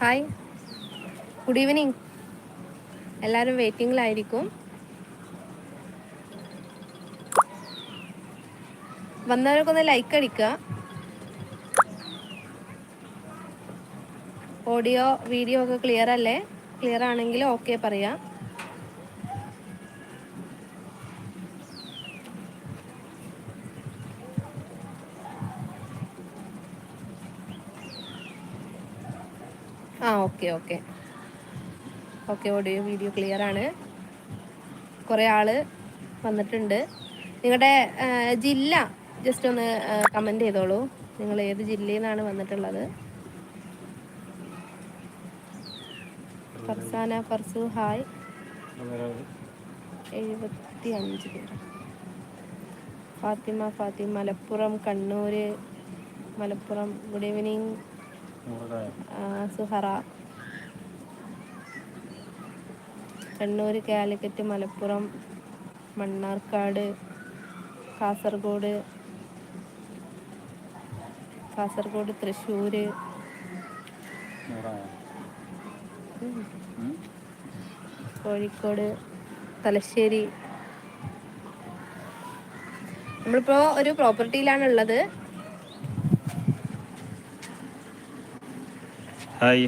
Hi good evening എല്ലാവരും വെയിറ്റിംഗിലായിരിക്കും വന്നവരൊക്കെ ഒന്ന് ലൈക്ക് അടിക്കുക. ഓഡിയോ വീഡിയോ ഒക്കെ ക്ലിയർ അല്ലേ? ക്ലിയർ ആണെങ്കിൽ ഓക്കെ പറയാം ആ okay okay. Okay audio video clear ആണ്. കുറേ ആൾ വന്നിട്ടുണ്ട്. നിങ്ങളുടെ ജില്ല ജസ്റ്റ് ഒന്ന് കമന്റ് ചെയ്തോളൂ. നിങ്ങൾ ഏത് ജില്ലയിൽ നിന്നാണ് വന്നിട്ടുള്ളത്? ഫർസാന ഫർസു ഹായ്. എഴുപത്തി അഞ്ച് പേര്. Fathima Fathima Malappuram Kannur Malappuram good evening. Suhara. Kannur Calicut Malappuram Mannarkkad Kasaragod Kasaragod Thrissur Kozhikode Thalassery. നമ്മളിപ്പോ ഒരു പ്രോപ്പർട്ടിയിലാണ് ഉള്ളത് hi.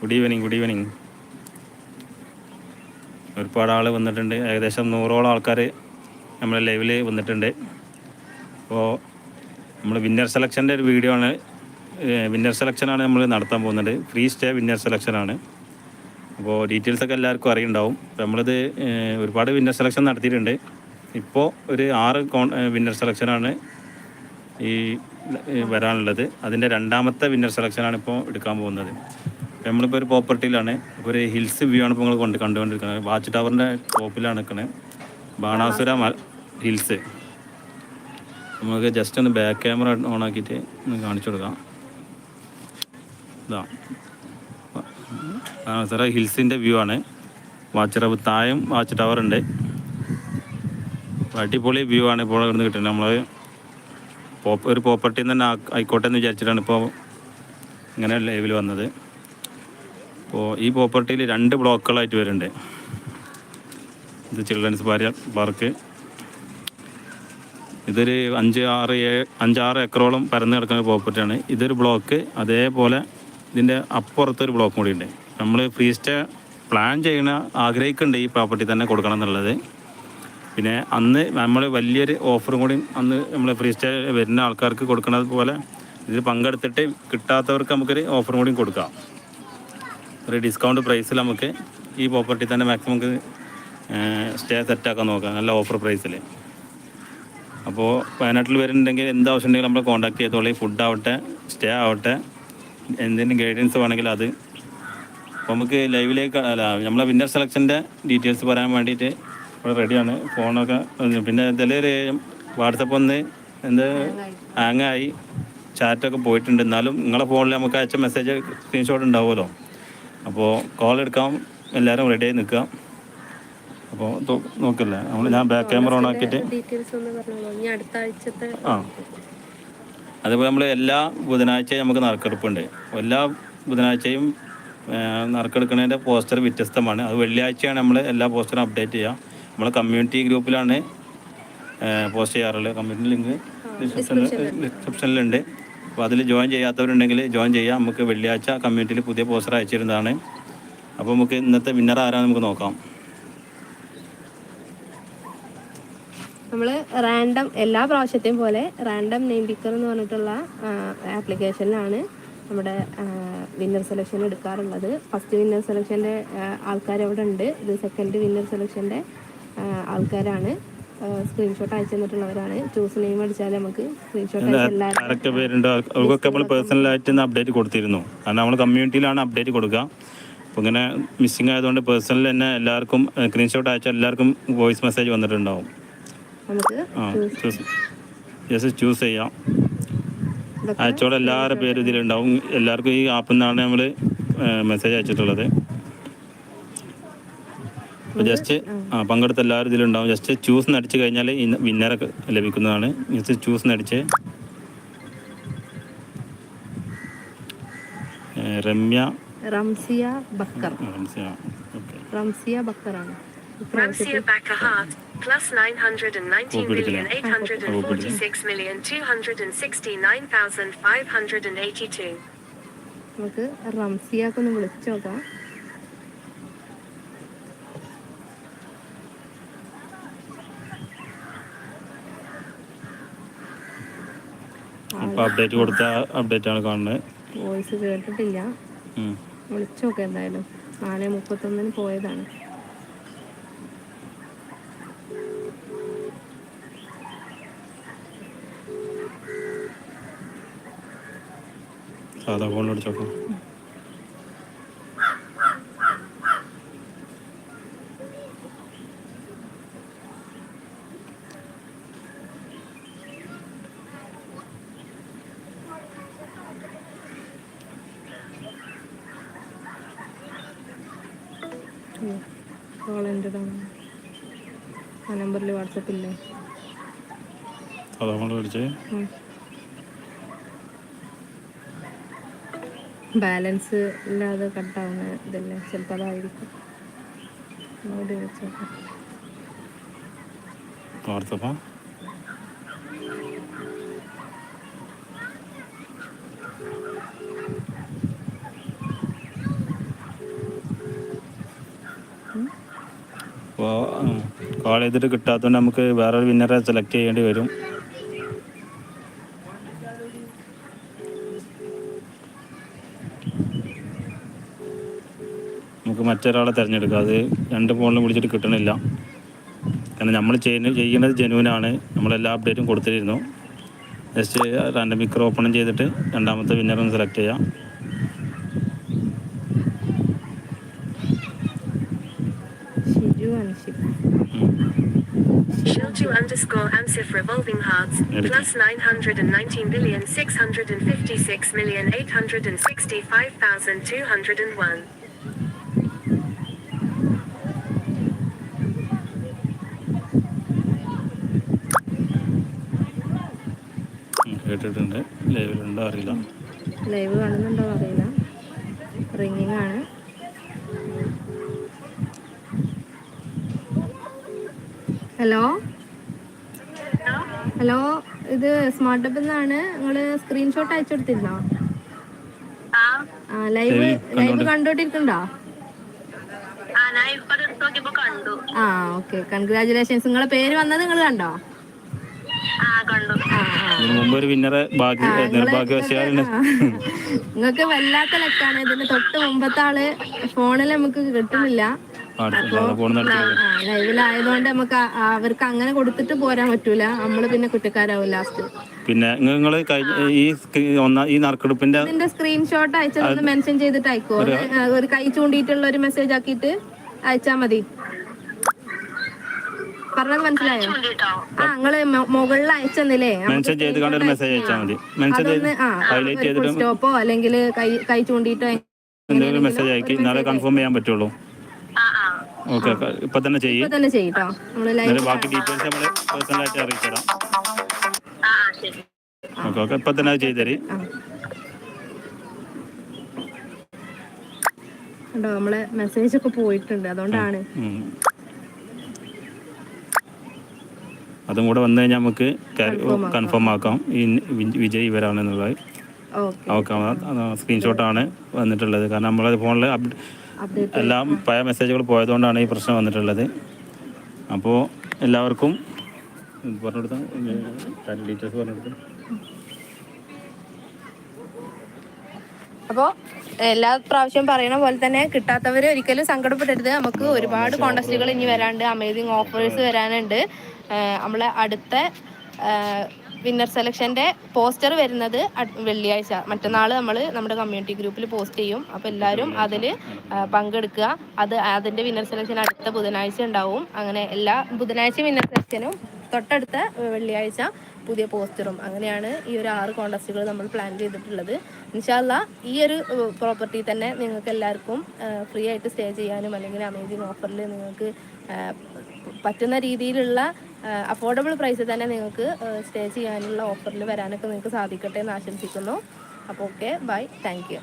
Good evening good evening. ഒരുപാട് ആൾ വന്നിട്ടുണ്ട്. ഏകദേശം നൂറോളം ആൾക്കാർ നമ്മുടെ ലൈവിൽ വന്നിട്ടുണ്ട്. അപ്പോൾ നമ്മൾ വിന്നർ സെലക്ഷന്റെ ഒരു വീഡിയോ ആണ്. വിന്നർ സെലക്ഷനാണ് നമ്മൾ നടത്താൻ പോകുന്നത്. ഫ്രീ സ്റ്റേ വിന്നർ സെലക്ഷനാണ് അപ്പോൾ ഡീറ്റെയിൽസ് ഒക്കെ എല്ലാവർക്കും അറിയുണ്ടാവും. അപ്പോൾ നമ്മളിത് ഒരുപാട് വിന്നർ സെലക്ഷൻ നടത്തിയിട്ടുണ്ട്. ഇപ്പോൾ ഒരു ആറ് കോൺ വിന്നർ സെലക്ഷനാണ് ഈ വരാനുള്ളത്. അതിന്റെ രണ്ടാമത്തെ വിന്നർ സെലക്ഷനാണ് ഇപ്പോൾ എടുക്കാൻ പോകുന്നത്. നമ്മളിപ്പോൾ ഒരു പ്രോപ്പർട്ടിയിലാണ് ഒരു ഹിൽസ് വ്യൂ ആണ് ഇപ്പോൾ നിങ്ങൾ കൊണ്ട് കണ്ടുകൊണ്ടിരിക്കുന്നത്. വാച്ച് ടവറിന്റെ ടോപ്പിലാണ് നിൽക്കുന്നത് ബാണാസുര ഹിൽസ് നമുക്ക് ജസ്റ്റ് ഒന്ന് ബാക്ക് ക്യാമറ ഓൺ ആക്കിയിട്ട് കാണിച്ചു കൊടുക്കാം. ഇതാ. ബാണാസുര ഹിൽസിന്റെ വ്യൂ ആണ്. വാച്ച് ടവർ താഴെയും വാച്ച് ടവർ ഉണ്ട്. അടിപൊളി വ്യൂ ആണ് ഇപ്പോൾ ഇവിടുന്ന് കിട്ടുന്നത്. നമ്മൾ ഒരു പ്രോപ്പർട്ടിയിൽ നിന്ന് തന്നെ ആയിക്കോട്ടെ എന്ന് വിചാരിച്ചിട്ടാണ് ഇപ്പോൾ ഇങ്ങനെ ലൈവിൽ വന്നത്. അപ്പോൾ ഈ പ്രോപ്പർട്ടിയിൽ രണ്ട് ബ്ലോക്കുകളായിട്ട് വരുന്നുണ്ട്. ഇത് ചിൽഡ്രൻസ് പാർക്ക് ഇതൊരു അഞ്ച് ആറ് ഏഴ് അഞ്ചാറ് ഏക്കറോളം പരന്ന് കിടക്കുന്ന പ്രോപ്പർട്ടിയാണ് ഇതൊരു ബ്ലോക്ക് അതേപോലെ ഇതിന്റെ അപ്പുറത്തൊരു ബ്ലോക്ക് കൂടി ഉണ്ട്. നമ്മൾ ഫ്രീ സ്റ്റേ പ്ലാൻ ചെയ്യണ ആഗ്രഹിക്കുന്നുണ്ട് ഈ പ്രോപ്പർട്ടി തന്നെ കൊടുക്കണം എന്നുള്ളത്. പിന്നെ അന്ന് നമ്മൾ വലിയൊരു ഓഫറും കൂടി അന്ന് നമ്മൾ ഫ്രീ സ്റ്റേ വരുന്ന ആൾക്കാർക്ക് കൊടുക്കുന്നത് പോലെ ഇതിൽ പങ്കെടുത്തിട്ട് കിട്ടാത്തവർക്ക് നമുക്കൊരു ഓഫറും കൂടി കൊടുക്കാം. ഒരു ഡിസ്കൗണ്ട് പ്രൈസിൽ നമുക്ക് ഈ പ്രോപ്പർട്ടി തന്നെ മാക്സിമം നമുക്ക് സ്റ്റേ സെറ്റാക്കാൻ നോക്കാം. നല്ല ഓഫർ പ്രൈസിൽ അപ്പോൾ വയനാട്ടിൽ വരുന്നുണ്ടെങ്കിൽ എന്ത് ആവശ്യം ഉണ്ടെങ്കിലും നമ്മൾ കോൺടാക്ട് ചെയ്തോളി. ഫുഡ് ആവട്ടെ സ്റ്റേ ആവട്ടെ. എന്തെങ്കിലും ഗൈഡൻസ് വേണമെങ്കിൽ അത് അപ്പോൾ നമുക്ക് ലൈവിലേക്ക് അല്ല നമ്മളെ വിന്നർ സെലക്ഷന്റെ ഡീറ്റെയിൽസ് പറയാൻ വേണ്ടിയിട്ട് ഇവിടെ റെഡിയാണ് ഫോണൊക്കെ പിന്നെ ചിലർ വാട്സപ്പ് ഒന്ന് എന്ത് ഹാങ്ങായി ചാറ്റൊക്കെ പോയിട്ടുണ്ട്. എന്നാലും നിങ്ങളെ ഫോണിൽ നമുക്ക് അയച്ച മെസ്സേജ് സ്ക്രീൻഷോട്ട് ഉണ്ടാവുമല്ലോ. അപ്പോൾ കോൾ എടുക്കാം എല്ലാവരും റെഡിയായി നിൽക്കുക. അപ്പോൾ നോക്കില്ലേ നമ്മൾ ഞാൻ ബാക്ക് ക്യാമറ ഓൺ ആക്കിയിട്ട് ആ. അതേപോലെ നമ്മൾ എല്ലാ ബുധനാഴ്ചയും നമുക്ക് നറുക്കെടുപ്പുണ്ട്. എല്ലാ ബുധനാഴ്ചയും നറുക്കെടുക്കുന്നതിന്റെ പോസ്റ്റർ വ്യത്യസ്തമാണ്. അത് വെള്ളിയാഴ്ചയാണ് നമ്മൾ എല്ലാ പോസ്റ്ററും അപ്ഡേറ്റ് ചെയ്യുക. നമ്മൾ കമ്മ്യൂണിറ്റി ഗ്രൂപ്പിലാണ് പോസ്റ്റ് ചെയ്യാറുള്ളത്. കമ്മ്യൂണിറ്റി ലിങ്ക് ഡിസ്ക്രിപ്ഷനിലുണ്ട് അപ്പോൾ അതിൽ ജോയിൻ ചെയ്യാത്തവരുണ്ടെങ്കിൽ ജോയിൻ ചെയ്യാം. നമുക്ക് വെള്ളിയാഴ്ച കമ്മ്യൂണിറ്റിയിൽ പുതിയ പോസ്റ്റർ അയച്ചിരുന്നതാണ്. അപ്പോൾ നമുക്ക് ഇന്നത്തെ വിന്നർ ആരാന്ന് നമുക്ക് നോക്കാം. നമ്മൾ റാൻഡം എല്ലാ പ്രാവശ്യത്തെയും പോലെ റാൻഡം നെയിം പിക്കർ എന്ന് പറഞ്ഞിട്ടുള്ള ആപ്ലിക്കേഷനിലാണ് നമ്മുടെ വിന്നർ സെലക്ഷൻ എടുക്കാറുള്ളത്. ഫസ്റ്റ് വിന്നർ സെലക്ഷന്റെ ആൾക്കാർ അവിടെ ഉണ്ട്. ഇത് സെക്കൻഡ് വിന്നർ സെലക്ഷന്റെ ആൾക്കാരാണ്. സ്ക്രീൻഷോട്ട് അയച്ചു തന്നിട്ടുള്ളവരാണ്. ചൂസ് നെയിം അടിച്ചാൽ നമുക്ക് സ്ക്രീൻഷോട്ട് അയച്ച എല്ലാവരും ആരൊക്കെ പേരുണ്ട്? അവർക്കൊക്കെ നമ്മൾ പേഴ്സണലായിട്ട് അപ്ഡേറ്റ് കൊടുത്തിരുന്നു. കാരണം നമ്മൾ കമ്മ്യൂണിറ്റിയിലാണ് അപ്ഡേറ്റ് കൊടുക്കുക അപ്പോൾ ഇങ്ങനെ മിസ്സിംഗ് ആയതുകൊണ്ട് പേഴ്സണൽ തന്നെ എല്ലാവർക്കും സ്ക്രീൻഷോട്ട് അയച്ചാൽ എല്ലാവർക്കും വോയിസ് മെസ്സേജ് വന്നിട്ടുണ്ടാവും. ആ ചൂസ് ജസ്റ്റ് ചൂസ് ചെയ്യാം. അയച്ചോടെ എല്ലാവരുടെ പേരും ഇതിലുണ്ടാവും. എല്ലാവർക്കും ഈ ആപ്പിൽ നിന്നാണ് നമ്മൾ മെസ്സേജ് അയച്ചിട്ടുള്ളത്. അപ്പോൾ ജസ്റ്റ് ആ പങ്കെടുത്ത എല്ലാവരും ഇതിലുണ്ടാവും. ജസ്റ്റ് ചൂസ് നടിച്ച് കഴിഞ്ഞാൽ വിന്നറെ ലഭിക്കുന്നതാണ്. ജസ്റ്റ് ചൂസ് നടിച്ച്. രമ്യ. റംസിയ ബക്കർ. റംസിയ. ഓക്കെ. റംസിയ ബക്കറാണ്. Ramsia Bakahat, plus 919 million 846 million 269,582. നമുക്ക് റംസിയാക്കൊന്ന് വിളിച്ചു നോക്കാം. അപ്പോൾ അപ്ഡേറ്റ് കൊടുത്ത അപ്ഡേറ്റ് ആണ് കാണുന്നത്. വോയിസ് കേട്ടിട്ടില്ല. വിളിച്ചു നോക്കാം എന്തായാലും. നാല് മുപ്പത്തൊന്നിന് പോയതാണ്. സാധാ ഫോണിൽ വിളിച്ചോക്കാം എന്റെ ആ നമ്പറിൽ വാട്സപ്പ് ഇല്ലേ സാധാ ഫോണിൽ ബാലൻസ് ഇല്ലാതെ കട്ടാവുന്ന ഇതല്ലേ? ചിലപ്പോൾ അതായിരിക്കും. വാട്സപ്പാ? അപ്പോൾ കോൾ ചെയ്തിട്ട് കിട്ടാത്തതുകൊണ്ട് നമുക്ക് വേറൊരു വിന്നറെ സെലക്ട് ചെയ്യേണ്ടി വരും. നമുക്ക് മറ്റൊരാളെ തിരഞ്ഞെടുക്കാം. അത് രണ്ട് ഫോണിലും വിളിച്ചിട്ട് കിട്ടണില്ല. കാരണം നമ്മൾ ചെയ്യുന്ന ചെയ്യുന്നത് ജനുവിനാണ് നമ്മളെല്ലാ അപ്ഡേറ്റും കൊടുത്തിരുന്നു. ജസ്റ്റ് റാൻഡം മിക്കർ ഓപ്പൺ ചെയ്തിട്ട് രണ്ടാമത്തെ വിന്നറൊന്ന് സെലക്ട് ചെയ്യാം. Shilju underscore Amsif revolving hearts, plus 919 billion 656 million 865,201. ഉം, കേട്ടിട്ടുണ്ട് ലൈവിലുണ്ടോ അറിയില്ല ലൈവ് കാണുന്നുണ്ടോ അറിയില്ല റിങ്ങിങ് ആണ് ഹലോ ഹലോ ഇത് സ്മാർട്ട് ആപ്പിൽ നിന്നാണ് നിങ്ങൾ സ്ക്രീൻഷോട്ട് അയച്ചു കൊടുത്തിരുന്നോ? ലൈവ് ലൈവ് കണ്ടോണ്ട്- കണ്ടോണ്ടിരിക്കണ്ടോ ആ ഞാൻ ഇപ്പൊ നോക്കിയപ്പോ കണ്ടു. ആ ഓക്കെ. കൺഗ്രാചുലേഷൻസ് നിങ്ങളെ പേര് വന്നത് നിങ്ങൾ കണ്ടോ? നിങ്ങൾക്ക് വല്ലാത്ത ലക്കാണ് ഇതിന് തൊട്ട് മുമ്പത്തെ ആൾ ഫോണിൽ നമുക്ക് കിട്ടുന്നില്ല. ലൈവിലായതുകൊണ്ട് നമുക്ക് അവർക്ക് അങ്ങനെ കൊടുത്തിട്ട് പോരാൻ പറ്റൂല. നമ്മൾ പിന്നെ കുറ്റക്കാരാവും ലാസ്റ്റ് പിന്നെ നിങ്ങൾ ഈ സ്ക്രീ- ഒന്നാ ഈ നറുക്കെടുപ്പിന്റെ ഇതിന്റെ സ്ക്രീൻഷോട്ട് അയച്ചതൊന്ന് മെൻഷൻ ചെയ്തിട്ട് അയക്കോ ഒരു കൈ ചൂണ്ടിയിട്ടുള്ള ഒരു മെസ്സേജ് ആക്കിയിട്ട് അയച്ചാ മതി. പറഞ്ഞത് മനസ്സിലായോ? ആ നിങ്ങൾ മുകളിൽ അയച്ചെന്നില്ലേ? മെൻഷൻ ചെയ്ത് കണ്ട് ഒരു മെസ്സേജ് അയച്ചാൽ മതി. മെൻഷൻ ചെയ്ത് ആ ഹൈലൈറ്റ് ചെയ്തിട്ട് സ്റ്റോപ്പോ അല്ലെങ്കിൽ കൈ കൈ ചൂണ്ടിയിട്ടോ എന്തെങ്കിലും മെസ്സേജ് അയക്കി. എന്നാലേ കൺഫേം ചെയ്യാൻ പറ്റുള്ളൂ. ഓക്കെ ഇപ്പൊ തന്നെ ചെയ്യും. ഇപ്പൊ തന്നെ ചെയ്യട്ടോ നമ്മൾ ലൈവ് ബാക്കി ഡീറ്റെയിൽസ് നമ്മൾ പേഴ്സണലായിട്ട് ശരി ഓക്കെ ഓക്കെ ഇപ്പൊ തന്നെ അത് ചെയ്തേരി. കണ്ടോ നമ്മളെ മെസ്സേജ് ഒക്കെ പോയിട്ടുണ്ട്. അതുകൊണ്ടാണ്. അതും കൂടെ വന്നു കഴിഞ്ഞാൽ നമുക്ക് കൺഫേം ആക്കാം. ഈ വിജയ് ഇവരാണെന്നുള്ളത് ഓക്കെ. ഓക്കെ സ്ക്രീൻഷോട്ടാണ് വന്നിട്ടുള്ളത്. കാരണം നമ്മളെ ഫോണിൽ അപ്ഡേറ്റ് എല്ലാം പഴയ മെസ്സേജുകൾ പോയതുകൊണ്ടാണ് ഈ പ്രശ്നം വന്നിട്ടുള്ളത്. അപ്പോൾ എല്ലാവർക്കും ഡീറ്റെയിൽസ് കൊടുത്താൽ അപ്പോൾ എല്ലാ പ്രാവശ്യവും പറയണ പോലെ തന്നെ കിട്ടാത്തവർ ഒരിക്കലും സങ്കടപ്പെടരുത്. നമുക്ക് ഒരുപാട് കോണ്ടസ്റ്റുകൾ ഇനി വരാണ്ട് അമേസിങ് ഓഫേഴ്സ് വരാനുണ്ട്. നമ്മളെ അടുത്ത വിന്നർ സെലക്ഷന്റെ പോസ്റ്റർ വരുന്നത് വെള്ളിയാഴ്ച. മറ്റന്നാൾ നമ്മൾ നമ്മുടെ കമ്മ്യൂണിറ്റി ഗ്രൂപ്പിൽ പോസ്റ്റ് ചെയ്യും. അപ്പോൾ എല്ലാവരും അതിൽ പങ്കെടുക്കുക. അത് അതിന്റെ വിന്നർ സെലക്ഷൻ അടുത്ത ബുധനാഴ്ച ഉണ്ടാവും. അങ്ങനെ എല്ലാ ബുധനാഴ്ച വിന്നർ സെലക്ഷനും തൊട്ടടുത്ത വെള്ളിയാഴ്ച പുതിയ പോസ്റ്ററും അങ്ങനെയാണ് ഈ ഒരു ആറ് കോണ്ടസ്റ്റുകൾ നമ്മൾ പ്ലാൻ ചെയ്തിട്ടുള്ളത്. ഇൻഷാല്ല ഈ ഒരു പ്രോപ്പർട്ടി തന്നെ നിങ്ങൾക്ക് എല്ലാവർക്കും ഫ്രീ ആയിട്ട് സ്റ്റേ ചെയ്യാനും അല്ലെങ്കിൽ അമേസിങ് ഓഫറിൽ നിങ്ങൾക്ക് പറ്റുന്ന രീതിയിലുള്ള അഫോർഡബിൾ പ്രൈസിൽ തന്നെ നിങ്ങൾക്ക് സ്റ്റേ ചെയ്യാനുള്ള ഓഫറിൽ വരാനൊക്കെ നിങ്ങൾക്ക് സാധിക്കട്ടെ എന്ന് ആശംസിക്കുന്നു. അപ്പോൾ ഓക്കെ ബൈ താങ്ക്